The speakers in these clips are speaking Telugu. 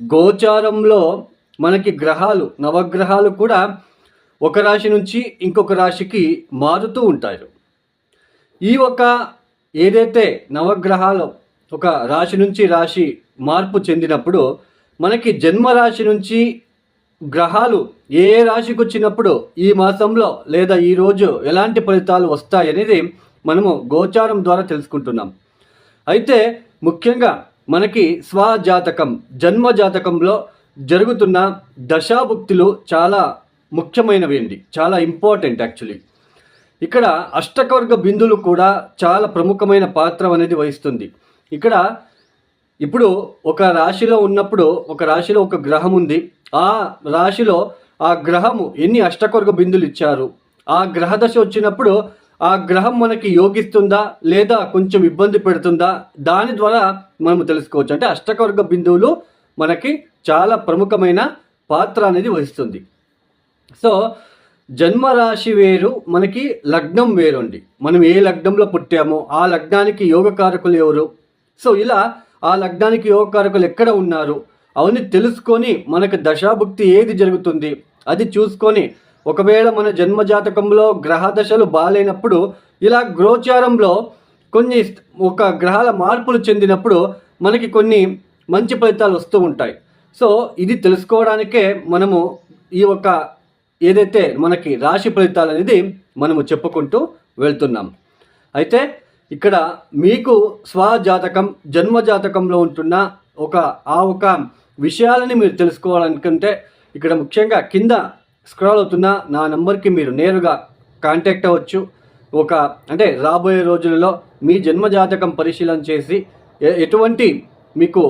గోచారంలో మనకి గ్రహాలు నవగ్రహాలు కూడా ఒక రాశి నుంచి ఇంకొక రాశికి మారుతూ ఉంటారు. ఈ ఒక ఏదైతే నవగ్రహాలు ఒక రాశి నుంచి రాశి మార్పు చెందినప్పుడు మనకి జన్మరాశి నుంచి గ్రహాలు ఏ ఏ రాశికి వచ్చినప్పుడు ఈ మాసంలో లేదా ఈ రోజు ఎలాంటి ఫలితాలు వస్తాయనేది మనము గోచారం ద్వారా తెలుసుకుంటున్నాం. అయితే ముఖ్యంగా మనకి స్వజాతకం జన్మ జాతకంలో జరుగుతున్న దశాభుక్తులు చాలా ముఖ్యమైనవి అండి చాలా ఇంపార్టెంట్ యాక్చువల్లీ. ఇక్కడ అష్టకవర్గ బిందులు కూడా చాలా ప్రముఖమైన పాత్ర అనేది వహిస్తుంది. ఇక్కడ ఇప్పుడు ఒక రాశిలో ఉన్నప్పుడు ఒక రాశిలో ఒక గ్రహం ఉంది. ఆ రాశిలో ఆ గ్రహము ఎన్ని అష్టకవర్గ బిందులు ఇచ్చారు? ఆ గ్రహ దశ వచ్చినప్పుడు ఆ గ్రహం మనకి యోగిస్తుందా లేదా కొంచెం ఇబ్బంది పెడుతుందా? దాని ద్వారా మనము తెలుసుకోవచ్చు. అంటే అష్టకవర్గ బిందువులు మనకి చాలా ప్రముఖమైన పాత్ర అనేది వహిస్తుంది. సో జన్మరాశి వేరు మనకి లగ్నం వేరుండి. మనం ఏ లగ్నంలో పుట్టామో ఆ లగ్నానికి యోగకారకులు ఎవరు? సో ఇలా ఆ లగ్నానికి యోగకారకులు ఎక్కడ ఉన్నారు? అవన్నీ తెలుసుకొని మనకు దశాభుక్తి ఏది జరుగుతుంది? అది చూసుకొని ఒకవేళ మన జన్మ జాతకంలో గ్రహ దశలు బాగాలేనప్పుడు ఇలా గ్రోచారంలో కొన్ని ఒక గ్రహాల మార్పులు చెందినప్పుడు మనకి కొన్ని మంచి ఫలితాలు వస్తూ ఉంటాయి. సో ఇది తెలుసుకోవడానికే మనము ఈ ఒక ఏదైతే మనకి రాశి ఫలితాలు అనేది మనము చెప్పుకుంటూ వెళ్తున్నాం. అయితే ఇక్కడ మీకు స్వజాతకం జన్మ జాతకంలో ఉంటున్న ఒక ఆ ఒక విషయాలని మీరు తెలుసుకోవాలనుకుంటే ఇక్కడ ముఖ్యంగా కింద స్క్రాల్ అవుతున్న నా నెంబర్కి మీరు నేరుగా కాంటాక్ట్ అవ్వచ్చు. ఒక అంటే రాబోయే రోజులలో మీ జన్మ జాతకం పరిశీలన చేసి ఎటువంటి మీకు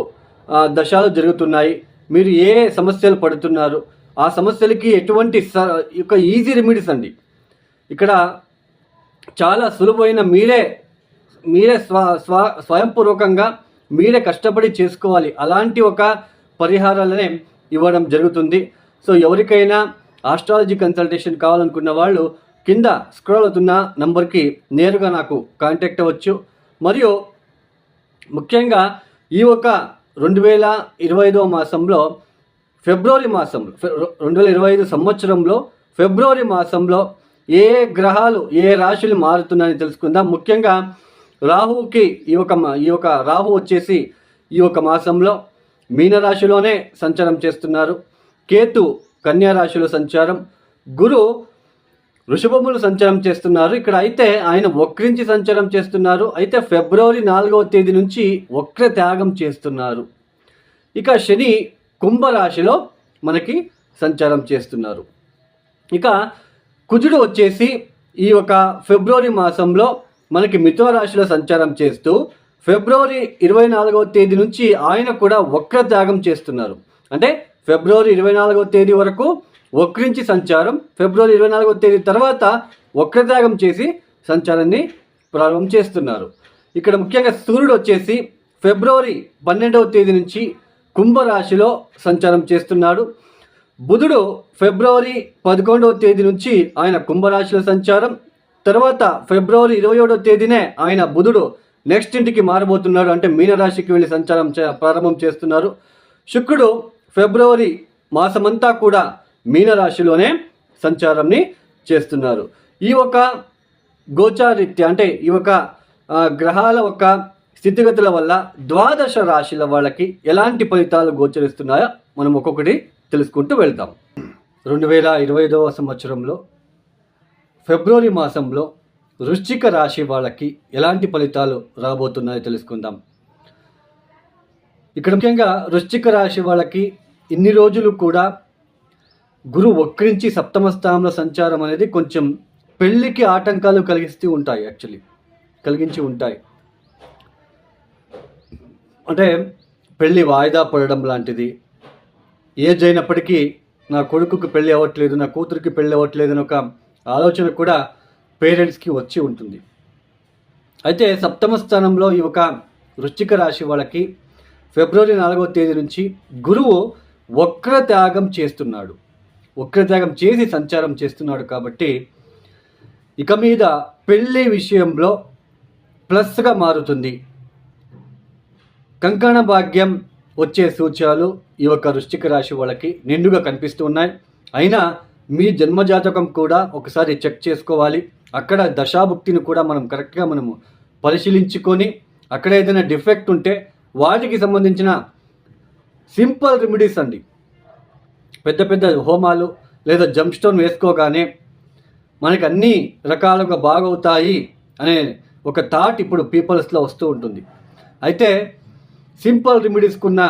దశలు దశాలు జరుగుతున్నాయి మీరు ఏ సమస్యలు పడుతున్నారు ఆ సమస్యలకి ఎటువంటి స యొక్క ఈజీ రెమెడీస్ అండి. ఇక్కడ చాలా సులువైన మీరే మీరే స్వ స్వ స్వయంపూర్వకంగా మీరే కష్టపడి చేసుకోవాలి. అలాంటి ఒక పరిహారాలనే ఇవ్వడం జరుగుతుంది. సో ఎవరికైనా ఆస్ట్రాలజీ కన్సల్టేషన్ కావాలనుకున్న వాళ్ళు కింద స్క్రోల్ అవుతున్న నంబర్కి నేరుగా నాకు కాంటాక్ట్ అవ్వచ్చు. మరియు ముఖ్యంగా ఈ ఒక రెండు వేల ఇరవై ఐదవ మాసంలో ఫిబ్రవరి మాసంలో రెండు వేల ఇరవై ఐదు సంవత్సరంలో ఫిబ్రవరి మాసంలో ఏ గ్రహాలు ఏ రాశులు మారుతున్నాయని తెలుసుకుందాం. ముఖ్యంగా రాహువుకి ఈ యొక్క ఈ యొక్క రాహు వచ్చేసి ఈ యొక్క మాసంలో మీనరాశిలోనే సంచారం చేస్తున్నారు. కేతు కన్యా రాశిలో సంచారం గురు వృషభములు సంచారం చేస్తున్నారు. ఇక్కడ అయితే ఆయన వక్రించి సంచారం చేస్తున్నారు. అయితే ఫిబ్రవరి నాలుగవ తేదీ నుంచి వక్ర త్యాగం చేస్తున్నారు. ఇక శని కుంభరాశిలో మనకి సంచారం చేస్తున్నారు. ఇక కుజుడు వచ్చేసి ఈ యొక్క ఫిబ్రవరి మాసంలో మనకి మిథున రాశిలో సంచారం చేస్తూ ఫిబ్రవరి ఇరవై నాలుగవ తేదీ నుంచి ఆయన కూడా వక్ర త్యాగం చేస్తున్నారు. అంటే ఫిబ్రవరి ఇరవై నాలుగవ తేదీ వరకు వక్రించి సంచారం. ఫిబ్రవరి ఇరవై నాలుగవ తేదీ తర్వాత వక్రత్యాగం చేసి సంచారాన్ని ప్రారంభం చేస్తున్నారు. ఇక్కడ ముఖ్యంగా సూర్యుడు వచ్చేసి ఫిబ్రవరి పన్నెండవ తేదీ నుంచి కుంభరాశిలో సంచారం చేస్తున్నాడు. బుధుడు ఫిబ్రవరి పదకొండవ తేదీ నుంచి ఆయన కుంభరాశిలో సంచారం. తర్వాత ఫిబ్రవరి ఇరవై ఏడవ తేదీనే ఆయన బుధుడు నెక్స్ట్ ఇంటికి మారబోతున్నాడు. అంటే మీనరాశికి వెళ్ళి సంచారం చే- ప్రారంభం చేస్తున్నారు. శుక్రుడు ఫిబ్రవరి మాసమంతా కూడా మీనరాశిలోనే సంచారంని చేస్తున్నారు. ఈ ఒక గోచారిత్య అంటే ఈ ఒక గ్రహాల ఒక స్థితిగతుల వల్ల ద్వాదశ రాశుల వాళ్ళకి ఎలాంటి ఫలితాలు గోచరిస్తున్నాయో మనం ఒక్కొక్కటి తెలుసుకుంటూ వెళ్తాం. రెండు వేల ఇరవై ఐదవ సంవత్సరంలో ఫిబ్రవరి మాసంలో వృశ్చిక రాశి వాళ్ళకి ఎలాంటి ఫలితాలు రాబోతున్నాయో తెలుసుకుందాం. ఇక్కడ ముఖ్యంగా వృశ్చిక రాశి వాళ్ళకి ఇన్ని రోజులు కూడా గురు వక్రించి సప్తమ స్థానంలో సంచారం అనేది కొంచెం పెళ్ళికి ఆటంకాలు కలిగిస్తూ ఉంటాయి యాక్చువల్లీ కలిగించి ఉంటాయి. అంటే పెళ్ళి వాయిదా పడడం లాంటిది. ఏజ్ అయినప్పటికీ నా కొడుకుకి పెళ్ళి అవ్వట్లేదు నా కూతురికి పెళ్ళి అవ్వట్లేదు అని ఒక ఆలోచన కూడా పేరెంట్స్కి వచ్చి ఉంటుంది. అయితే సప్తమ స్థానంలో ఈ ఒక వృశ్చిక రాశి వాళ్ళకి ఫిబ్రవరి నాలుగవ తేదీ నుంచి గురువు వక్ర త్యాగం చేస్తున్నాడు. వక్ర త్యాగం చేసి సంచారం చేస్తున్నాడు కాబట్టి ఇక మీద పెళ్ళి విషయంలో ప్లస్గా మారుతుంది. కంకణ భాగ్యం వచ్చే సూచనలు ఈ యొక్క వృశ్చిక రాశి వాళ్ళకి నిండుగా కనిపిస్తూ ఉన్నాయి. అయినా మీ జన్మజాతకం కూడా ఒకసారి చెక్ చేసుకోవాలి. అక్కడ దశాభుక్తిని కూడా మనం కరెక్ట్గా మనము పరిశీలించుకొని అక్కడ ఏదైనా డిఫెక్ట్ ఉంటే వాటికి సంబంధించిన సింపుల్ రెమెడీస్ అండి. పెద్ద పెద్ద హోమాలు లేదా జంప్ స్టోన్ వేసుకోగానే మనకి అన్ని రకాలుగా బాగవుతాయి అనే ఒక థాట్ ఇప్పుడు పీపుల్స్లో వస్తూ ఉంటుంది. అయితే సింపుల్ రెమెడీస్కున్న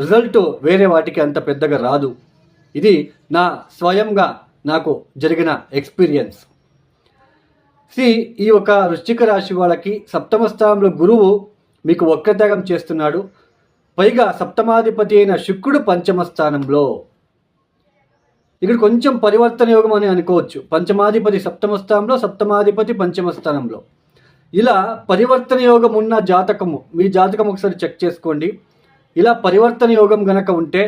రిజల్ట్ వేరే వాటికి అంత పెద్దగా రాదు. ఇది నా స్వయంగా నాకు జరిగిన ఎక్స్పీరియన్స్. సి ఈ ఒక వృశ్చిక రాశి వాళ్ళకి సప్తమ స్థానంలో గురువు మీకు వక్రత్యాగం చేస్తున్నాడు. పైగా సప్తమాధిపతి అయిన శుక్రుడు పంచమ స్థానంలో ఇక్కడ కొంచెం పరివర్తన యోగం అని అనుకోవచ్చు. పంచమాధిపతి సప్తమ స్థానంలో సప్తమాధిపతి పంచమ స్థానంలో ఇలా పరివర్తన యోగం ఉన్న జాతకము మీ జాతకం ఒకసారి చెక్ చేసుకోండి. ఇలా పరివర్తన యోగం గనక ఉంటే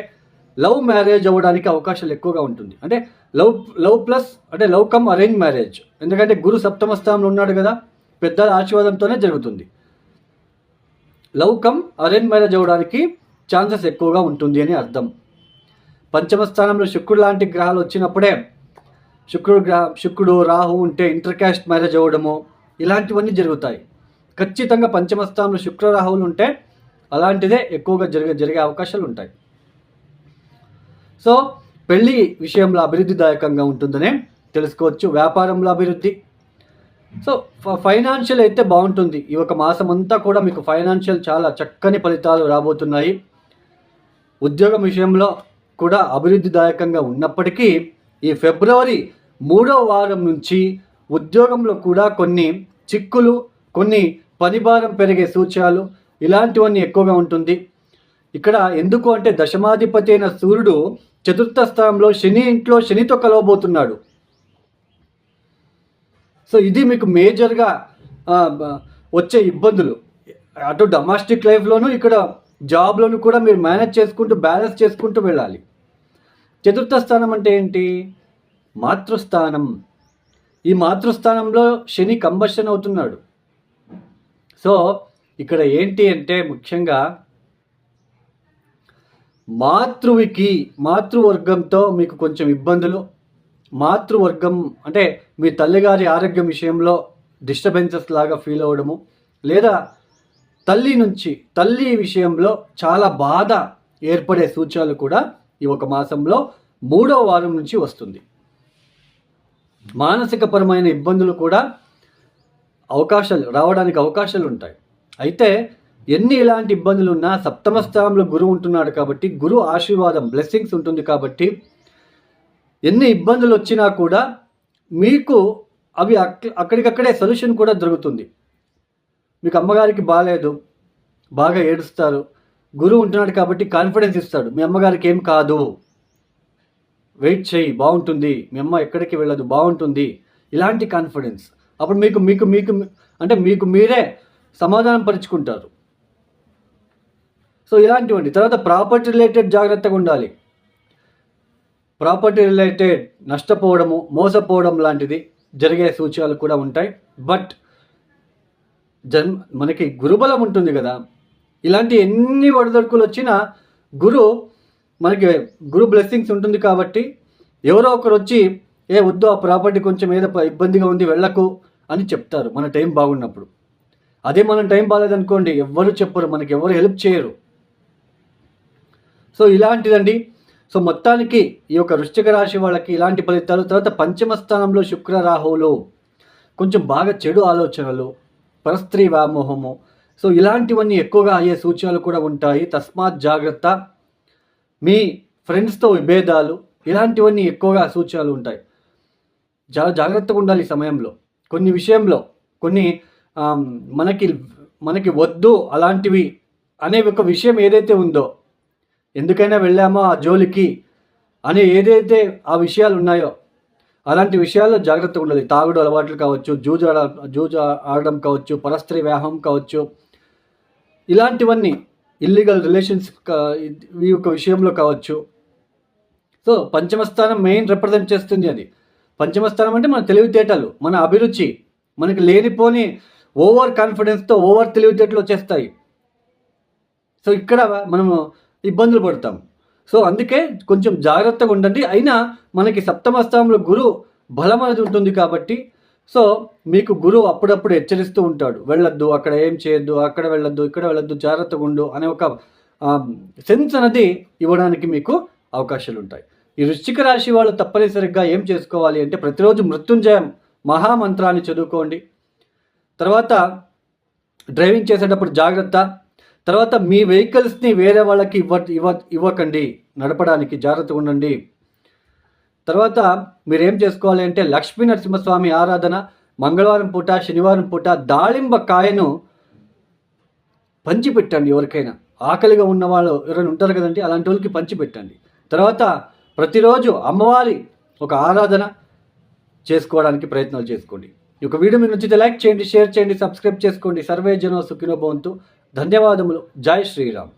లవ్ మ్యారేజ్ అవ్వడానికి అవకాశాలు ఎక్కువగా ఉంటుంది. అంటే లవ్ లవ్ ప్లస్ అంటే లవ్ కమ్ అరేంజ్ మ్యారేజ్. ఎందుకంటే గురు సప్తమ స్థానంలో ఉన్నాడు కదా పెద్దల ఆశీర్వాదంతోనే జరుగుతుంది. లవ్ కమ్ అరేంజ్ మ్యారేజ్ అవ్వడానికి ఛాన్సెస్ ఎక్కువగా ఉంటుంది అని అర్థం. పంచమ స్థానంలో శుక్రుడు లాంటి గ్రహాలు వచ్చినప్పుడే శుక్రుడు గ్రహ శుక్రుడు రాహు ఉంటే ఇంటర్ క్యాస్ట్ మ్యారేజ్ అవ్వడము ఇలాంటివన్నీ జరుగుతాయి. ఖచ్చితంగా పంచమ స్థానంలో శుక్ర రాహువులు ఉంటే అలాంటిదే ఎక్కువగా జరిగే జరిగే అవకాశాలు ఉంటాయి. సో పెళ్ళి విషయంలో అభివృద్ధిదాయకంగా ఉంటుందనే తెలుసుకోవచ్చు. వ్యాపారంలో అభివృద్ధి సో ఫైనాన్షియల్ అయితే బాగుంటుంది. ఈ ఒక మాసం అంతా కూడా మీకు ఫైనాన్షియల్ చాలా చక్కని ఫలితాలు రాబోతున్నాయి. ఉద్యోగం విషయంలో కూడా అభివృద్ధిదాయకంగా ఉన్నప్పటికీ ఈ ఫిబ్రవరి మూడో వారం నుంచి ఉద్యోగంలో కూడా కొన్ని చిక్కులు కొన్ని పనిభారం పెరిగే సూచనలు ఇలాంటివన్నీ ఎక్కువగా ఉంటుంది. ఇక్కడ ఎందుకు అంటే దశమాధిపతి అయిన సూర్యుడు చతుర్థ స్థానంలో శని ఇంట్లో శనితో కలవబోతున్నాడు. సో ఇది మీకు మేజర్గా వచ్చే ఇబ్బందులు. అటు డొమెస్టిక్ లైఫ్లోనూ ఇక్కడ జాబ్లోనూ కూడా మీరు మేనేజ్ చేసుకుంటూ బ్యాలెన్స్ చేసుకుంటూ వెళ్ళాలి. చతుర్థ స్థానం అంటే ఏంటి? మాతృస్థానం. ఈ మాతృస్థానంలో శని కంబషన్ అవుతున్నాడు. సో ఇక్కడ ఏంటి అంటే ముఖ్యంగా మాతృవికి మాతృవర్గంతో మీకు కొంచెం ఇబ్బందులు. మాతృవర్గం అంటే మీ తల్లిగారి ఆరోగ్యం విషయంలో డిస్టర్బెన్సెస్ లాగా ఫీల్ అవ్వడము లేదా తల్లి నుంచి తల్లి విషయంలో చాలా బాధ ఏర్పడే సూచనలు కూడా ఈ ఒక మాసంలో మూడవ వారం నుంచి వస్తుంది. మానసికపరమైన ఇబ్బందులు కూడా అవకాశాలు రావడానికి అవకాశాలు ఉంటాయి. అయితే ఎన్ని ఇలాంటి ఇబ్బందులు ఉన్నా సప్తమ స్థానంలో గురువు ఉంటున్నాడు కాబట్టి గురు ఆశీర్వాదం బ్లెస్సింగ్స్ ఉంటుంది కాబట్టి ఎన్ని ఇబ్బందులు వచ్చినా కూడా మీకు అవి అక్- అక్కడికక్కడే సొల్యూషన్ కూడా దొరుకుతుంది. మీకు అమ్మగారికి బాగాలేదు బాగా ఏడుస్తారు గురువు ఉంటున్నాడు కాబట్టి కాన్ఫిడెన్స్ ఇస్తాడు. మీ అమ్మగారికి ఏం కాదు. వెయిట్ చేయి బాగుంటుంది. మీ అమ్మ ఎక్కడికి వెళ్ళదు బాగుంటుంది. ఇలాంటి కాన్ఫిడెన్స్. అప్పుడు మీకు మీకు మీకు అంటే మీకు మీరే సమాధానం పరుచుకుంటారు. సో ఇలాంటివండి. తర్వాత ప్రాపర్టీ రిలేటెడ్ జాగ్రత్తగా ఉండాలి. ప్రాపర్టీ రిలేటెడ్ నష్టపోవడము మోసపోవడం లాంటిది జరిగే సూచనలు కూడా ఉంటాయి. బట్ జన్ మనకి గురుబలం ఉంటుంది కదా. ఇలాంటి ఎన్ని వడదడుకులు వచ్చినా గురు మనకి గురు బ్లెస్సింగ్స్ ఉంటుంది కాబట్టి ఎవరో ఒకరు వచ్చి ఏ వద్దు ఆ ప్రాపర్టీ కొంచెం ఏదో ఇబ్బందిగా ఉంది వెళ్ళకు అని చెప్తారు. మన టైం బాగున్నప్పుడు. అదే మనం టైం బాగాలేదనుకోండి ఎవ్వరు చెప్పరు మనకి ఎవరు హెల్ప్ చేయరు. సో ఇలాంటిదండి. సో మొత్తానికి ఈ యొక్క వృశ్చిక రాశి వాళ్ళకి ఇలాంటి ఫలితాలు తర్వాత పంచమ స్థానంలో శుక్ర రాహువులు కొంచెం బాగా చెడు ఆలోచనలు పరస్త్రీ వ్యామోహము సో ఇలాంటివన్నీ ఎక్కువగా అయ్యే సూచనలు కూడా ఉంటాయి. తస్మాత్ జాగ్రత్త. మీ ఫ్రెండ్స్తో విభేదాలు ఇలాంటివన్నీ ఎక్కువగా సూచనలు ఉంటాయి. జా జాగ్రత్తగా ఉండాలి ఈ సమయంలో. కొన్ని విషయంలో కొన్ని మనకి మనకి వద్దు అలాంటివి అనే ఒక విషయం ఏదైతే ఉందో ఎందుకైనా వెళ్ళామో ఆ జోలికి అని ఏదైతే ఆ విషయాలు ఉన్నాయో అలాంటి విషయాల్లో జాగ్రత్తగా ఉండాలి. తాగుడు అలవాట్లు కావచ్చు జూజు ఆడ జూజు ఆడడం కావచ్చు పరస్త్రీ వ్యాహం కావచ్చు ఇలాంటివన్నీ ఇల్లీగల్ రిలేషన్స్ ఈ యొక్క విషయంలో కావచ్చు. సో పంచమస్థానం మెయిన్ రిప్రజెంట్ చేస్తుంది అది. పంచమస్థానం అంటే మన తెలివితేటలు మన అభిరుచి మనకి లేనిపోని ఓవర్ కాన్ఫిడెన్స్తో ఓవర్ తెలివితేటలు వచ్చేస్తాయి. సో ఇక్కడ మనము ఇబ్బందులు పడతాం. సో అందుకే కొంచెం జాగ్రత్తగా ఉండండి. అయినా మనకి సప్తమ స్థానంలో గురువు బలం అనేది ఉంటుంది కాబట్టి సో మీకు గురువు అప్పుడప్పుడు హెచ్చరిస్తూ ఉంటాడు. వెళ్ళొద్దు అక్కడ ఏం చేయొద్దు అక్కడ వెళ్ళొద్దు ఇక్కడ వెళ్ళొద్దు జాగ్రత్తగా ఉండు అనే ఒక సెన్స్ అనేది ఇవ్వడానికి మీకు అవకాశాలు ఉంటాయి. ఈ వృశ్చిక రాశి వాళ్ళు తప్పనిసరిగా ఏం చేసుకోవాలి అంటే ప్రతిరోజు మృత్యుంజయం మహామంత్రాన్ని చదువుకోండి. తర్వాత డ్రైవింగ్ చేసేటప్పుడు జాగ్రత్త తర్వాత మీ వెహికల్స్ని వేరే వాళ్ళకి ఇవ్వ ఇవ్వ ఇవ్వకండి. నడపడానికి జాగ్రత్తగా ఉండండి. తర్వాత మీరు ఏం చేసుకోవాలి అంటే లక్ష్మీ నరసింహస్వామి ఆరాధన మంగళవారం పూట శనివారం పూట దాళింబ కాయను పంచిపెట్టండి ఎవరికైనా. ఆకలిగా ఉన్న వాళ్ళు ఎవరైనా ఉంటారు కదండి అలాంటి వాళ్ళకి పంచిపెట్టండి. తర్వాత ప్రతిరోజు అమ్మవారి ఒక ఆరాధన చేసుకోవడానికి ప్రయత్నాలు చేసుకోండి. ఈ యొక్క వీడియో మీకు నచ్చితే లైక్ చేయండి షేర్ చేయండి సబ్స్క్రైబ్ చేసుకోండి. సర్వే జనో సుఖినో భవంతు. ధన్యవాదములు. జై శ్రీరామ్.